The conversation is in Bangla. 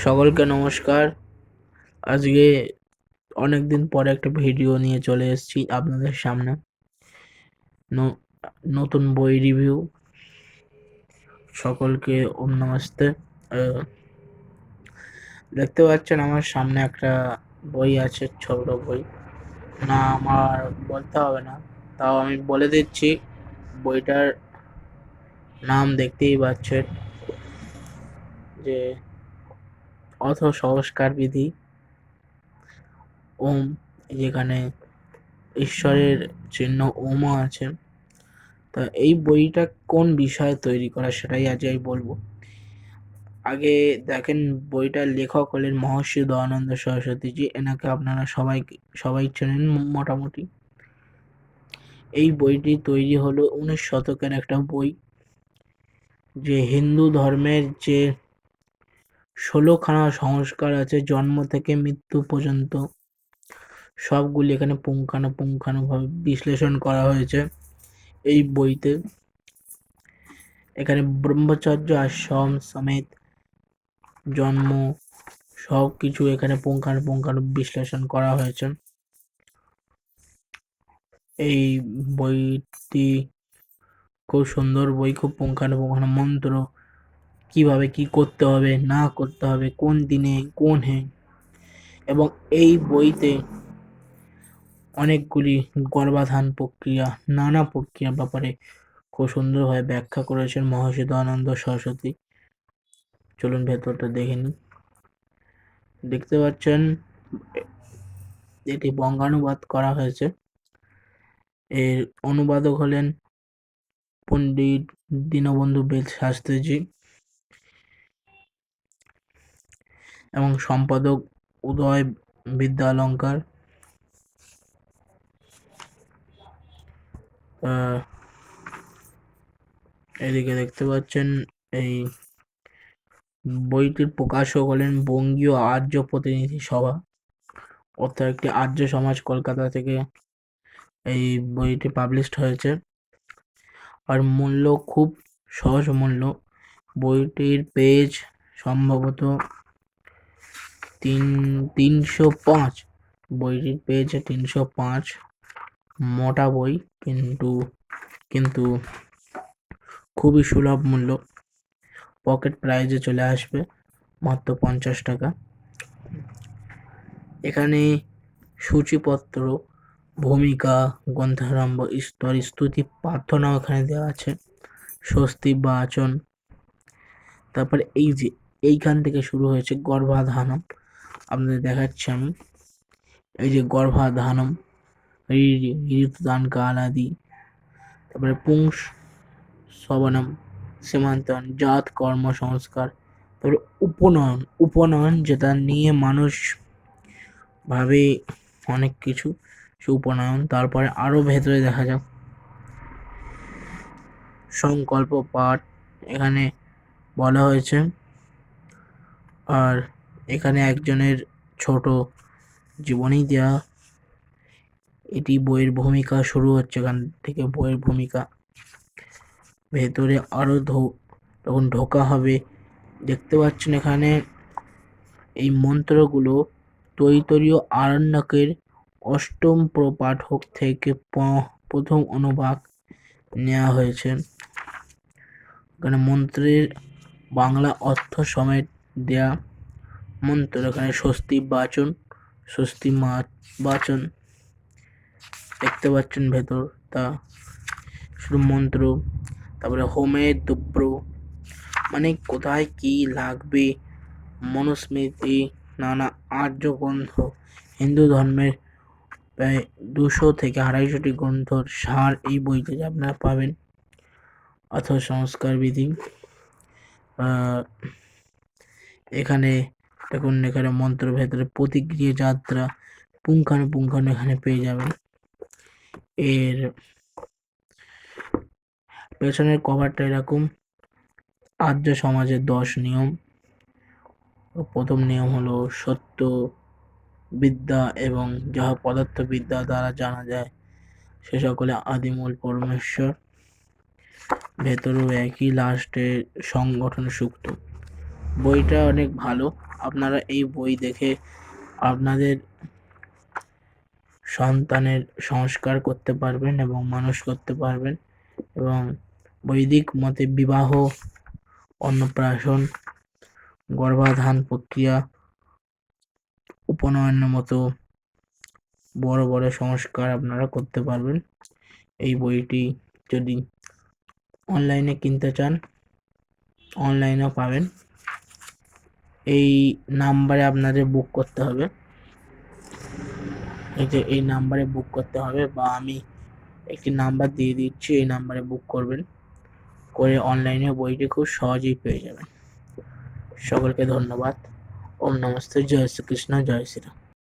সকলকে নমস্কার। আজকে অনেক দিন পরে একটা ভিডিও নিয়ে চলে এসেছি আপনাদের সামনে। নতুন বই রিভিউ। সকলকে ওম নমস্তে। দেখতে পাচ্ছেন আমার সামনে একটা বই আছে, ছোট বই। না আমার বলতে হবে না। তাও আমি বলে দিচ্ছি, বইটার নাম দেখতেই পাচ্ছেন যে অথ সংস্কার বিধি ওম, যেখানে ঈশ্বরের চিহ্ন ওমও আছে। তা এই বইটা কোন বিষয়ে তৈরি করা সেটাই আজ আমি বলব। আগে দেখেন বইটার লেখক হলেন মহর্ষি দয়ানন্দ সরস্বতীজি, এনাকে আপনারা সবাই সবাই চেনেন মোটামুটি। এই বইটি তৈরি হলো উনিশ শতকের একটা বই, যে হিন্দু ধর্মের যে ষোলোখানা সংস্কার আছে, জন্ম থেকে মৃত্যু পর্যন্ত। সবগুলি এখানে পুঙ্খানুপুঙ্খানুভাবে বিশ্লেষণ করা হয়েছে এই বইতে। এখানে ব্রহ্মচর্য, আশ্রম সমেত জন্ম সব কিছু এখানে পুঙ্খানুপুঙ্খানু বিশ্লেষণ করা হয়েছে। এই বইটি খুব সুন্দর বই, খুব পুঙ্খানুপুঙ্খানু মন্ত্র কীভাবে কি করতে হবে, না করতে হবে, কোন দিনে কোন হে এবং এই বইতে অনেকগুলি গর্ভাধান প্রক্রিয়া, নানা প্রক্রিয়ার ব্যাপারে খুব সুন্দরভাবে ব্যাখ্যা করেছেন মহর্ষি দয়ানন্দ সরস্বতী। চলুন ভেতরটা দেখে নিন দেখতে পাচ্ছেন, এটি বঙ্গানুবাদ করা হয়েছে। এর অনুবাদক হলেন পণ্ডিত দীনবন্ধু বেদ শাস্ত্রীজি এবং সম্পাদক উদয় বিদ্যালঙ্কার এদিকে দেখতে পাচ্ছেন এই বইটির প্রকাশক হলেন বঙ্গীয় আর্য প্রতিনিধি সভা, অর্থাৎ একটি আর্য সমাজ কলকাতা থেকে এই বইটি পাবলিশড হয়েছে। আর মূল্য খুব সহজ মূল্য। বইটির পেজ সম্ভবত তিন, তিনশো পাঁচ। বইটির পেজ তিনশো পাঁচ। মোটা বই, কিন্তু কিন্তু খুবই সুলভ মূল্য। পকেট প্রাইজে চলে আসবে মাত্র পঞ্চাশ টাকা। এখানে সূচিপত্র, ভূমিকা, গ্রন্থারম্ভ, স্তর, স্তুতি প্রার্থনাও এখানে দেওয়া আছে। স্বস্তি, বাচন। তারপরে এই যে, এইখান থেকে শুরু হয়েছে গর্ভাধানম। আপনাদের দেখাচ্ছি আমি। এই যে গর্ভাধানম ঋতুদান কাল আদি তারপরে পুংস সবনম সীমান্তন, জাত, কর্ম, সংস্কার, তারপরে উপনয়ন। উপনয়ন যেটা নিয়ে মানুষ ভাবে অনেক কিছু, সে উপনয়ন। তারপরে আরও ভেতরে দেখা যাক। সংকল্প পাঠ এখানে বলা হয়েছে। আর এখানে একজনের ছোট জীবনী দেওয়া এটি বইয়ের ভূমিকা শুরু হচ্ছে এখান থেকে বইয়ের ভূমিকা। ভেতরে আরও ঢো তখন ঢোকা হবে। দেখতে পাচ্ছেন এখানে এই মন্ত্রগুলো তৈতরীয় আরণ্যকের অষ্টম প্রপাঠক থেকে প্রথম অনুবাদ নেওয়া হয়েছে। এখানে মন্ত্রের বাংলা অর্থ সমেত দেয়া মন্ত্র এখানে স্বস্তি বাচন, স্বস্তি মা বাচন, দেখতে পাচ্ছেন ভেতর তা। শুধু মন্ত্র, তারপরে হোমে দুব্র মানে কোথায় কি লাগবে? মনুস্মৃতি, নানা আর্য গ্রন্থ। হিন্দু ধর্মের প্রায় দুশো থেকে আড়াইশোটি গ্রন্থর সার এই বইতে আপনারা পাবেন। অথবা সংস্কার বিধি এখানে দেখুন এখানে মন্ত্র ভেতরে প্রতিক্রিয়া যাত্রা পুঙ্খানুপুঙ্খানু এখানে পেয়ে যাবেন। এর পেছনের কভারটা এরকম। আর্য সমাজের দশ নিয়ম। প্রথম নিয়ম হলো সত্য, বিদ্যা এবং যাহা পদার্থবিদ্যা দ্বারা জানা যায় সে সকলে আদিমূল পরমেশ্বর। ভেতরেও একই লাস্টে সংগঠন সুক্ত বইটা অনেক ভালো। আপনারা এই বই দেখে আপনাদের সন্তানের সংস্কার করতে পারবেন এবং মানুষ করতে পারবেন এবং বৈদিক মতে বিবাহ, অন্নপ্রাশন, গর্ভাধান প্রক্রিয়া, উপনয়নের মতো বড় বড় সংস্কার আপনারা করতে পারবেন। এই বইটি যদি অনলাইনে কিনতে চান অনলাইনেও পাবেন। এই নাম্বারে আপনাদের বুক করতে হবে। এই যে এই নাম্বারে বুক করতে হবে বা আমি একটি নাম্বার দিয়ে দিচ্ছি, এই নাম্বারে বুক করবেন। করে অনলাইনে বইটি খুব সহজেই পেয়ে যাবেন। সকলকে ধন্যবাদ। ওম নমস্তে, জয় শ্রীকৃষ্ণ, জয় শ্রীরাম।